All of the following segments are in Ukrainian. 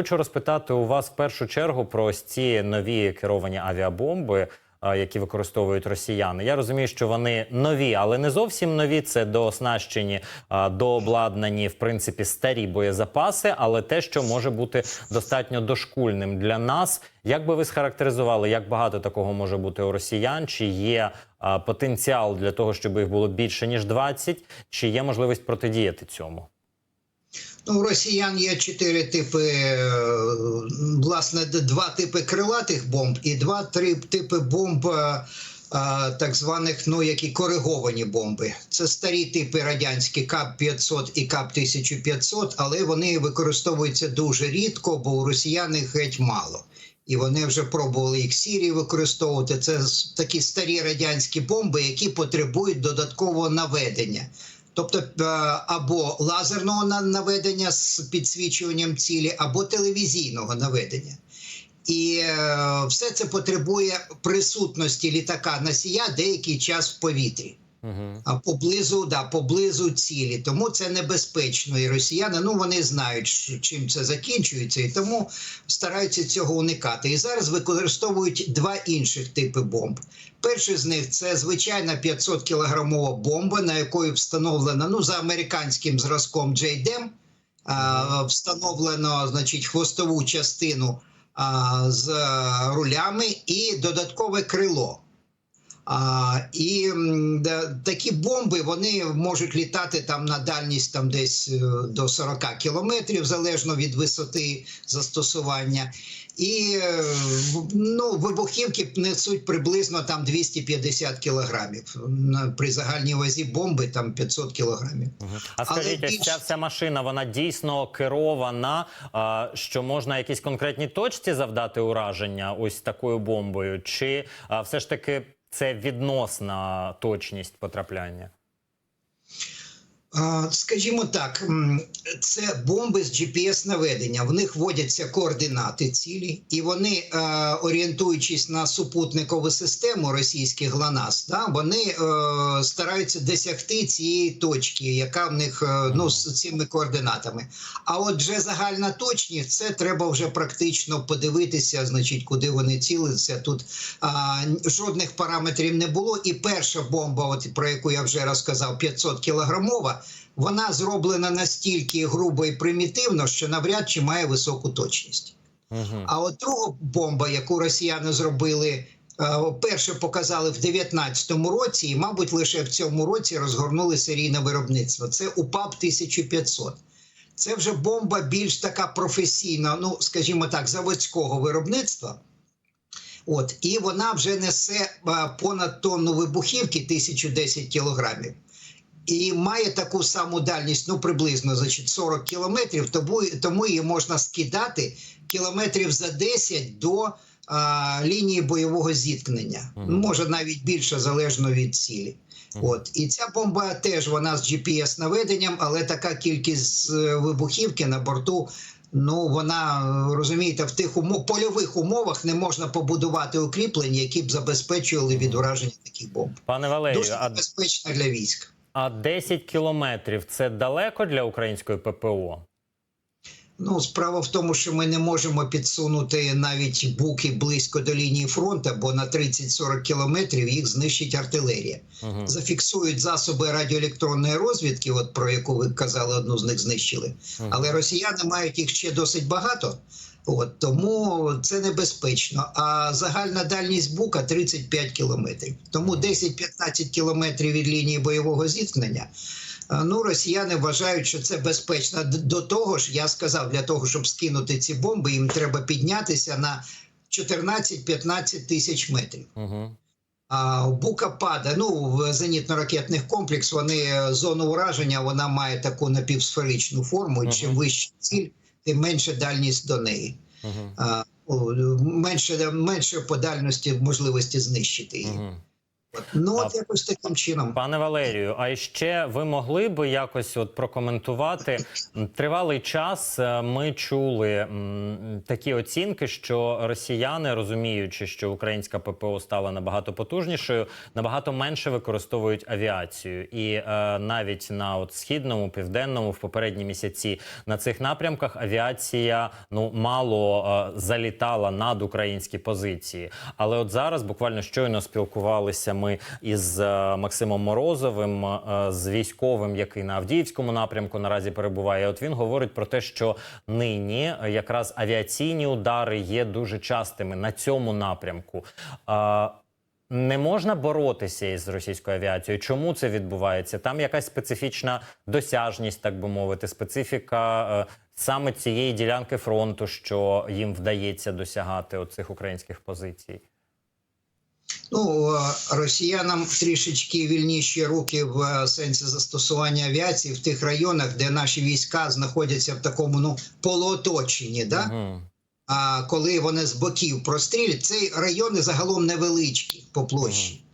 Хочу розпитати у вас в першу чергу про ці нові керовані авіабомби, які використовують росіяни. Я розумію, що вони нові, але не зовсім нові. Це дооснащені, а, дообладнані, в принципі, старі боєзапаси, але те, що може бути достатньо дошкульним для нас. Як би ви схарактеризували, як багато такого може бути у росіян? Чи є потенціал для того, щоб їх було більше ніж 20? Чи є можливість протидіяти цьому? Ну, у росіян є чотири типи, е, власне, два типи крилатих бомб і два три типи бомб. е, е, Так званих, ну які кориговані бомби. Це старі типи радянські КАП-500 і КАП-1500, але вони використовуються дуже рідко, бо у росіян їх геть мало. І вони вже пробували їх в Сірії використовувати. Це такі старі радянські бомби, які потребують додаткового наведення. Тобто е, або лазерного наведення з підсвічуванням цілі, або телевізійного наведення. І е, все це потребує присутності літака носія деякий час в повітрі. А поблизу, да, поблизу цілі. Тому це небезпечно. І росіяни ну вони знають, що- чим це закінчується, і тому стараються цього уникати. І зараз використовують два інших типи бомб. Перший з них це звичайна 500 кілограмова бомба, на якої встановлена ну за американським зразком JDM, встановлено значить хвостову частину а, з рулями і додаткове крило. А, і да, такі бомби вони можуть літати там на дальність там десь е, до 40 кілометрів, залежно від висоти застосування. І е, ну, вибухівки несуть приблизно там 250 кілограмів. При загальній вазі бомби там 500 кілограмів. А скажіть, більш- ця вся машина вона дійсно керована, що можна якісь конкретні точці завдати ураження ось такою бомбою, чи все ж таки це відносна точність потрапляння? Скажімо так, це бомби з GPS-наведення. В них вводяться координати цілі, і вони, е, орієнтуючись на супутникову систему російських ГЛОНАСС, да, вони е, стараються досягти цієї точки, яка в них е, ну, з цими координатами. А от вже загальна точність, це треба вже практично подивитися, значить, куди вони цілиться. Тут жодних параметрів не було. І перша бомба, от про яку я вже розказав, 500 кілограмова, вона зроблена настільки грубо і примітивно, що навряд чи має високу точність. Угу. А от друга бомба, яку росіяни зробили, е, перше показали в 19-му році, і, мабуть, лише в цьому році розгорнули серійне виробництво. Це УПАП 1500. Це вже бомба більш така професійна, ну скажімо так, заводського виробництва. От, і вона вже несе е, понад тонну вибухівки 1010 кілограмів. І має таку саму дальність, ну приблизно значить, 40 кілометрів, тому, тому її можна скидати кілометрів за 10 до а, лінії бойового зіткнення. Мгм. Ну, Може навіть більше залежно від цілі. От і ця бомба теж вона з GPS наведенням, але така кількість е, вибухівки на борту. Ну вона е, розумієте, в тих умов польових умовах не можна побудувати укріплення, які б забезпечували від ураження таких бомб. Пане Валерію, Дуже а, небезпечно для військ. А 10 кілометрів це далеко для української ППО? Ну, справа в тому, що ми не можемо підсунути навіть буки близько до лінії фронту, бо на 30-40 кілометрів їх знищить артилерія. Угу. Зафіксують засоби радіоелектронної розвідки, от про яку ви казали, одну з них знищили. Але росіяни мають їх ще досить багато. От тому це небезпечно. А загальна дальність бука 35 кілометрів. Тому 10-15 кілометрів від лінії бойового зіткнення. Ну, росіяни вважають, що це безпечно. До того ж, я сказав, для того, щоб скинути ці бомби, їм треба піднятися на 14-15 тисяч метрів. Угу. А бука падає. Ну, в зенітно-ракетних комплекс вони е, зону ураження вона має таку напівсферичну форму. І чим вища ціль, тим менше дальність до неї. Угу. А, менше, менше по дальності можливості знищити її. Угу. От. Ну от якось таким чином. Пане Валерію, а ще ви могли би якось от прокоментувати тривалий час. е, Ми чули такі оцінки, що росіяни, розуміючи, що українська ППО стала набагато потужнішою, набагато менше використовують авіацію, і е, навіть на от східному, південному, в попередні місяці на цих напрямках авіація ну мало е, залітала над українські позиції. Але от зараз буквально щойно спілкувалися ми із е, Максимом Морозовим, е, з військовим, який на Авдіївському напрямку наразі перебуває. От він говорить про те, що нині якраз авіаційні удари є дуже частими на цьому напрямку. Не можна боротися із російською авіацією. Чому це відбувається? Там якась специфічна досяжність, так би мовити, специфіка е, саме цієї ділянки фронту, що їм вдається досягати оцих українських позицій. Ну, е, росіянам трішечки вільніші руки в е, сенсі застосування авіації в тих районах, де наші війська знаходяться в такому ну полуоточенні. Да? Мгм. А коли вони з боків прострілюють, ці райони загалом невеличкі по площі.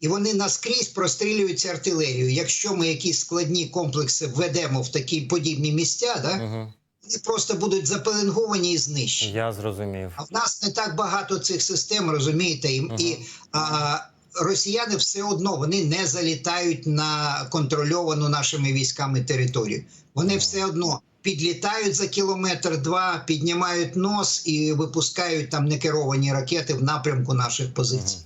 І вони наскрізь прострілюються артилерією. Якщо ми якісь складні комплекси введемо в такі подібні місця, да, Мгм. Вони просто будуть запеленговані і знищені. Я зрозумів. А в нас не так багато цих систем, розумієте, і, Мгм. і а, росіяни все одно вони не залітають на контрольовану нашими військами територію. Вони Мгм. все одно підлітають за кілометр два, піднімають нос і випускають там некеровані ракети в напрямку наших позицій.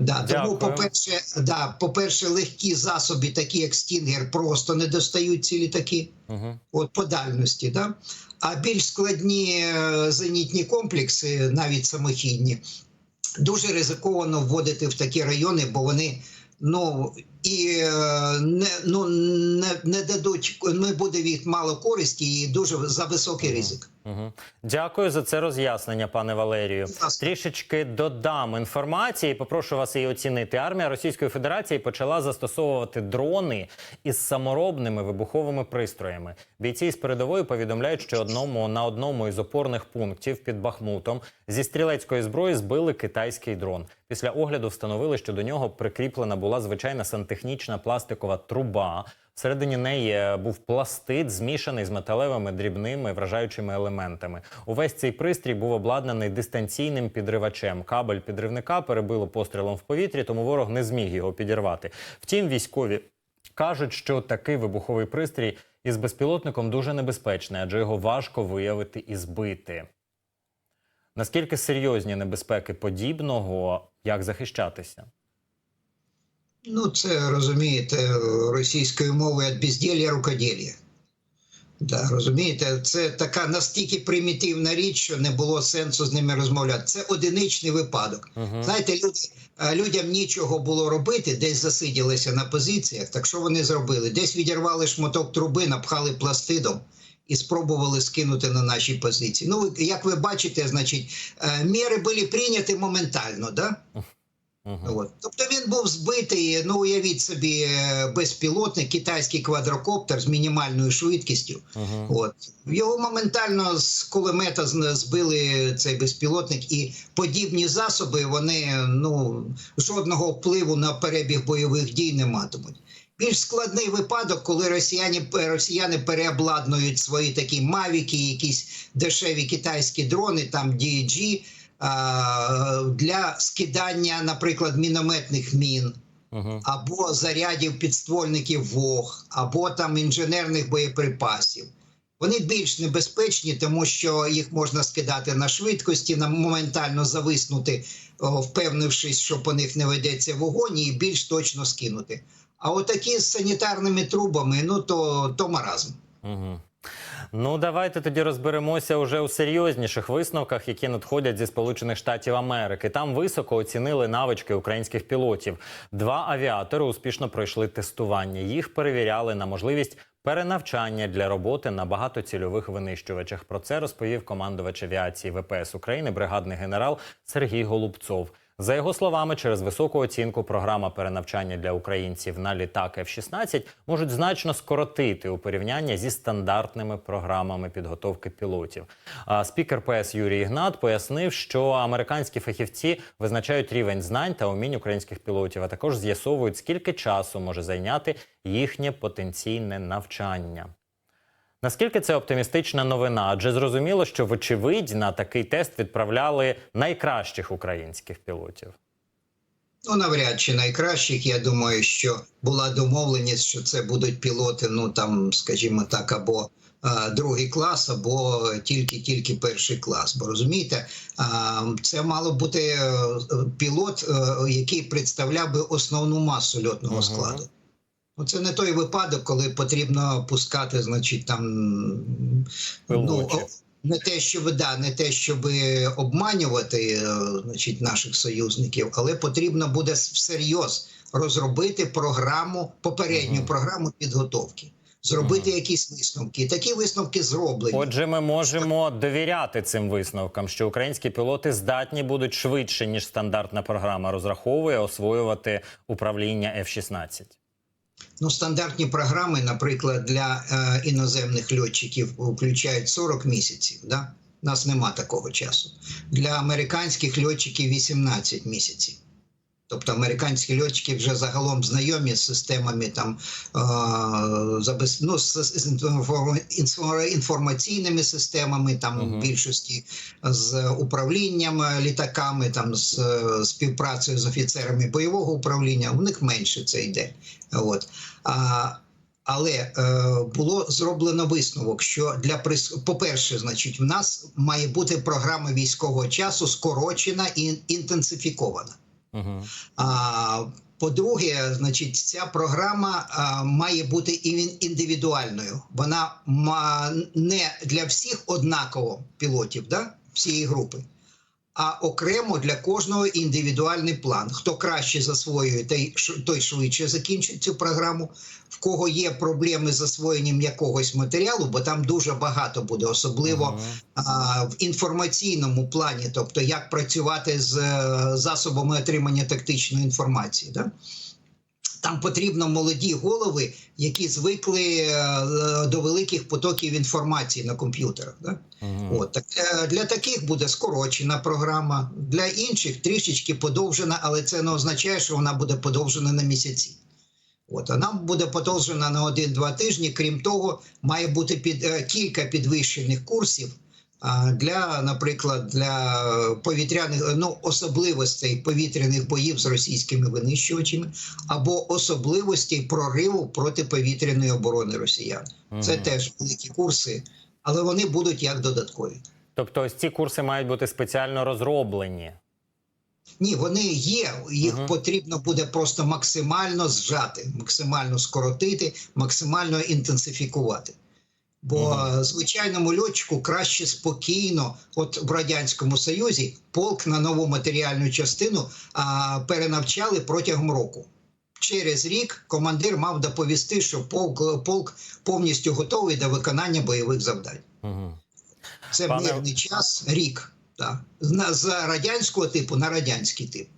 Да, тому, по-перше, да, по-перше, легкі засоби, такі як Стінгер, просто не достають ці літаки Мгм. от по дальності, да? а більш складні е, зенітні комплекси, навіть самохідні, дуже ризиковано вводити в такі райони, бо вони ну і е, не, ну, не, не дадуть, не буде від мало користі і дуже за високий ризик. Мгм. Дякую за це роз'яснення, пане Валерію. Трішечки додам інформації. Попрошу вас її оцінити. Армія Російської Федерації почала застосовувати дрони із саморобними вибуховими пристроями. Бійці з передової повідомляють, що одному на одному із опорних пунктів під Бахмутом зі стрілецької зброї збили китайський дрон. Після огляду встановили, що до нього прикріплена була звичайна сантехнічна пластикова труба. Всередині неї е, був пластид, змішаний з металевими дрібними вражаючими елементами. Увесь цей пристрій був обладнаний дистанційним підривачем. Кабель підривника перебило пострілом в повітрі, тому ворог не зміг його підірвати. Втім, військові кажуть, що такий вибуховий пристрій із безпілотником дуже небезпечний, адже його важко виявити і збити. Наскільки серйозні небезпеки подібного, як захищатися? Ну, це розумієте, російською мовою від безділля рукоділля. Да, розумієте, це така настільки примітивна річ, що не було сенсу з ними розмовляти. Це одиничний випадок. Мгм. Знаєте, люди, е, людям нічого було робити, десь засиділися на позиціях. Так що вони зробили? Десь відірвали шматок труби, напхали пластидом і спробували скинути на наші позиції. Ну, як ви бачите, значить, е, міри були прийняті моментально, да? Мгм. От. Тобто він був збитий, ну уявіть собі, е, безпілотник, китайський квадрокоптер з мінімальною швидкістю. Мгм. От. Його моментально з кулемета збили цей безпілотник, і подібні засоби вони ну, жодного впливу на перебіг бойових дій не матимуть. Більш складний випадок, коли росіяни, росіяни переобладнують свої такі мавіки, якісь дешеві китайські дрони, там DG, а, для скидання, наприклад, мінометних мін або зарядів підствольників ВОГ, або там інженерних боєприпасів. Вони більш небезпечні, тому що їх можна скидати на швидкості, на моментально зависнути, впевнившись, що по них не ведеться вогонь, і більш точно скинути. А отакі з санітарними трубами, ну то, то маразм. Угу. Ну, давайте тоді розберемося уже у серйозніших висновках, які надходять зі Сполучених Штатів Америки. Там високо оцінили навички українських пілотів. Два авіатори успішно пройшли тестування. Їх перевіряли на можливість перенавчання для роботи на багатоцільових винищувачах. Про це розповів командувач авіації ВПС України, бригадний генерал Сергій Голубцов. За його словами, через високу оцінку програма перенавчання для українців на літак F-16 можуть значно скоротити у порівнянні зі стандартними програмами підготовки пілотів. Спікер ПС Юрій Ігнат пояснив, що американські фахівці визначають рівень знань та умінь українських пілотів, а також з'ясовують, скільки часу може зайняти їхнє потенційне навчання. Наскільки це оптимістична новина? Адже зрозуміло, що вочевидь на такий тест відправляли найкращих українських пілотів. Ну, навряд чи найкращих. Я думаю, що була домовленість, що це будуть пілоти, ну там, скажімо так, або а, другий клас, або тільки-тільки перший клас. Бо розумієте, а, це мало бути е, пілот, е, який представляв би основну масу льотного складу. Ну, це не той випадок, коли потрібно пускати, значить, там ну, не те, щоб да, не те, щоб обманювати е, значить, наших союзників, але потрібно буде всерйоз розробити програму, попередню Мгм. програму підготовки, зробити якісь висновки. Такі висновки зроблені. Отже, ми можемо довіряти цим висновкам, що українські пілоти здатні будуть швидше ніж стандартна програма розраховує освоювати управління F-16. Ну, стандартні програми, наприклад, для е, іноземних льотчиків включають 40 місяців. Да? У нас нема такого часу. Для американських льотчиків 18 місяців. Тобто американські льотчики вже загалом знайомі з системами там ну, з, з інформ- інфо- інформаційними системами, там в більшості з управлінням е, літаками, там з е, співпрацею з офіцерами бойового управління. У них менше це йде. От. А, але е, було зроблено висновок, що для прис... по-перше, значить, в нас має бути програма військового часу скорочена і інтенсифікована. Угу. А по-друге, значить, ця програма а, має бути індивідуальною. Вона не для всіх однаково пілотів, да? всієї групи, а окремо для кожного індивідуальний план. Хто краще засвоює, той, швидше закінчить цю програму. В кого є проблеми з засвоєнням якогось матеріалу, бо там дуже багато буде, особливо а, в інформаційному плані, тобто як працювати з е, засобами отримання тактичної інформації. Да? Там потрібно молоді голови, які звикли е, до великих потоків інформації на комп'ютерах. Да? От так е, для таких буде скорочена програма, для інших трішечки подовжена, але це не означає, що вона буде подовжена на місяці. От вона буде подовжена на один-два тижні. Крім того, має бути під е, кілька підвищених курсів. Для, наприклад, для повітряних ну особливостей повітряних боїв з російськими винищувачами або особливостей прориву протиповітряної оборони росіян. Це Мгм. теж великі курси, але вони будуть як додаткові. Тобто, ось ці курси мають бути спеціально розроблені. Ні, вони є. Їх Мгм. потрібно буде просто максимально зжати, максимально скоротити, максимально інтенсифікувати. Бо звичайному льотчику краще спокійно, от в радянському союзі, полк на нову матеріальну частину а, перенавчали протягом року. Через рік командир мав доповісти, що полк, полк повністю готовий до виконання бойових завдань. Угу. Це Пане- мирний час, рік. Так. На- З радянського типу на радянський тип.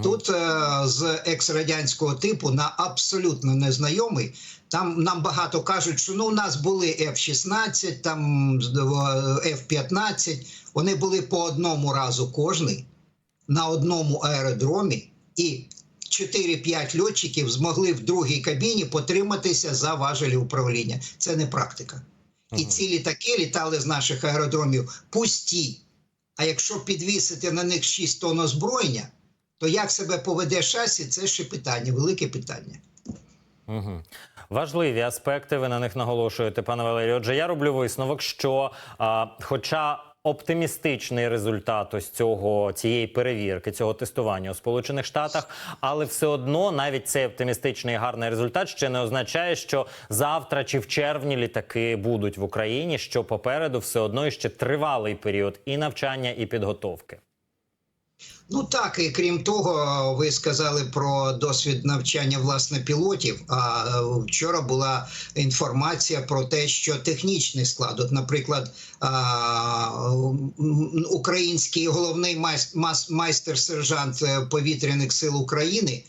Тут е, з екс-радянського типу на абсолютно незнайомий. Там нам багато кажуть, що ну у нас були F-16, там з- е, F-15. Вони були по одному разу кожний на одному аеродромі, і 4-5 льотчиків змогли в другій кабіні потриматися за важелі управління. Це не практика. І ці літаки літали з наших аеродромів пусті. А якщо підвісити на них 6 тонн озброєння, то як себе поведе шасі, це ще питання, велике питання. Угу. Важливі аспекти, ви на них наголошуєте, пане Валерію. Отже, я роблю висновок, що а, хоча оптимістичний результат ось цього цієї перевірки, цього тестування у Сполучених Штатах, але все одно навіть цей оптимістичний гарний результат ще не означає, що завтра чи в червні літаки будуть в Україні, що попереду все одно ще тривалий період і навчання, і підготовки. Ну так, і крім того, ви сказали про досвід навчання власне пілотів. А е, вчора була інформація про те, що технічний склад, от, наприклад, український головний майс- мас- майстер-сержант е, повітряних сил України,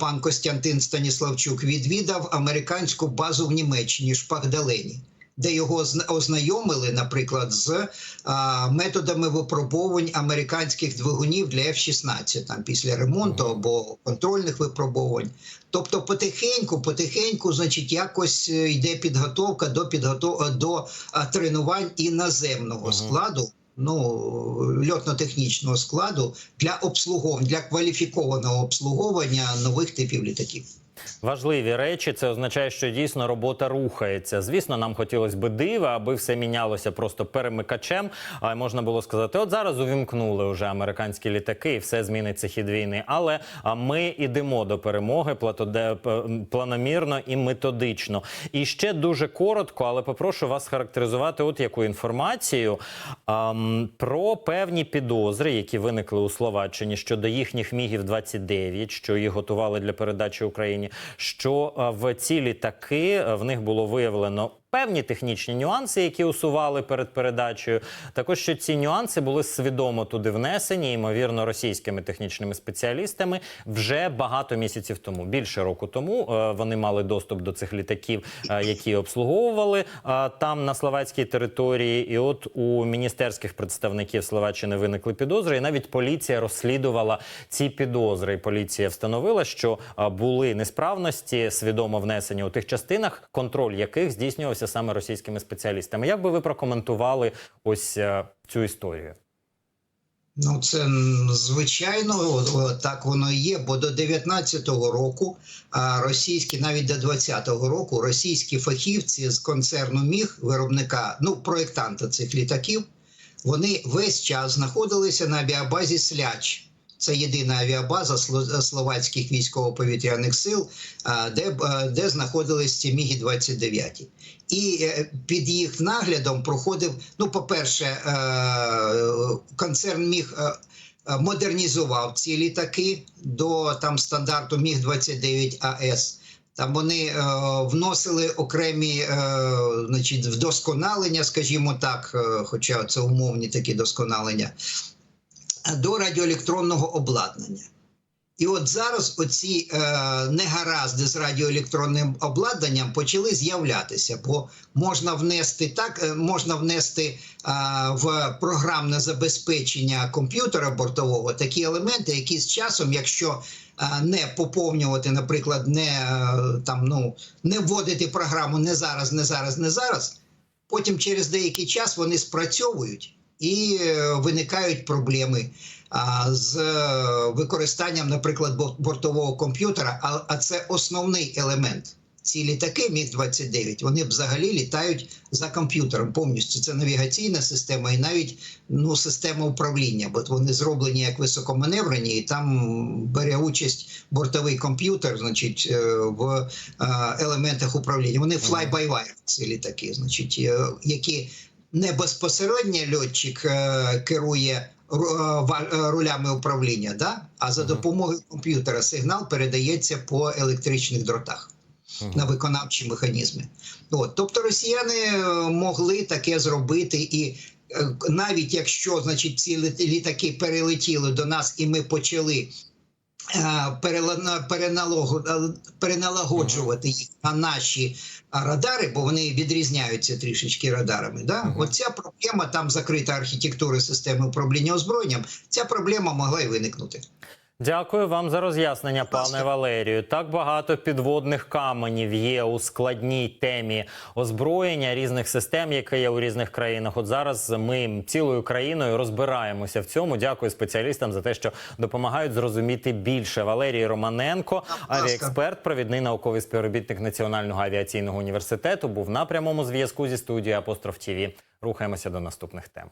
пан Костянтин Станіславчук, відвідав американську базу в Німеччині Шпагдалені. Де його зна- ознайомили, наприклад, з а, методами випробовувань американських двигунів для F-16, там після ремонту або контрольних випробувань. Тобто, потихеньку, потихеньку, значить, якось е, йде підготовка до підготов... до а, тренувань іноземного складу. Ну, льотно-технічного складу для обслуговування, для кваліфікованого обслуговування нових типів літаків. Важливі речі, це означає, що дійсно робота рухається. Звісно, нам хотілося би дива, аби все мінялося просто перемикачем. А можна було сказати, от зараз увімкнули вже американські літаки, і все зміниться хід війни. Але ми йдемо до перемоги планомірно і методично. І ще дуже коротко, але попрошу вас характеризувати от яку інформацію ам, про певні підозри, які виникли у Словаччині щодо їхніх мігів 29 що їх готували для передачі Україні. Що в ці літаки в них було виявлено. Певні технічні нюанси, які усували перед передачею, також що ці нюанси були свідомо туди внесені, ймовірно, російськими технічними спеціалістами вже багато місяців тому. Більше року тому е, вони мали доступ до цих літаків, е, які обслуговували е, там на словацькій території. І от у міністерських представників Словаччини виникли підозри, і навіть поліція розслідувала ці підозри. Поліція встановила, що були несправності свідомо внесені у тих частинах, контроль яких здійснювався саме російськими спеціалістами. Як би ви прокоментували ось е, цю історію? Ну, це звичайно так воно і є. Бо до 19-го року, а російські, навіть до 20-го року, російські фахівці з концерну Міг, виробника, ну проєктанта цих літаків, вони весь час знаходилися на авіабазі Сляч. Це єдина авіабаза сло- словацьких військово-повітряних сил, де, б- е, де знаходились ці міги 29 І е, під їх наглядом проходив. Ну, по-перше, е, концерн міг е, е, модернізував ці літаки до там стандарту Міг 29 АС. Там вони е, вносили окремі е, значить, вдосконалення, скажімо так, е, хоча це умовні такі досконалення, до радіоелектронного обладнання. І от зараз оці е, негаразди з радіоелектронним обладнанням почали з'являтися, бо можна внести так, е, можна внести е, в програмне забезпечення комп'ютера бортового такі елементи, які з часом, якщо е, не поповнювати, наприклад, не е, там ну не вводити програму не зараз, не зараз, не зараз. Потім через деякий час вони спрацьовують і е, виникають проблеми з е, використанням, наприклад, бортового комп'ютера. А, це основний елемент. Ці літаки Міг 29 вони взагалі літають за комп'ютером повністю. Це навігаційна система і навіть ну, система управління, бо вони зроблені як високоманеврені, і там бере участь бортовий комп'ютер, значить, е, в елементах управління. Вони fly-by-wire, ці літаки, значить, які не безпосередньо льотчик е, керує ру- е, е, рулями управління, да? а за допомогою комп'ютера сигнал передається по електричних дротах на виконавчі механізми. От, тобто росіяни е, могли таке зробити, і навіть якщо значить, ці літ- літаки перелетіли до нас, і ми почали. Переналагоджувати їх на наші радари, бо вони відрізняються трішечки радарами. Да? Мгм. Оця проблема там закрита архітектура системи управління озброєнням. Ця проблема могла і виникнути. Дякую вам за роз'яснення, пане. Валерію. Так багато підводних каменів є у складній темі озброєння різних систем, які є у різних країнах. От зараз ми цілою країною розбираємося в цьому. Дякую спеціалістам за те, що допомагають зрозуміти більше. Валерій Романенко, авіаексперт, провідний науковий співробітник Національного авіаційного університету, був на прямому зв'язку зі студією Апостроф ТІВІ. Рухаємося до наступних тем.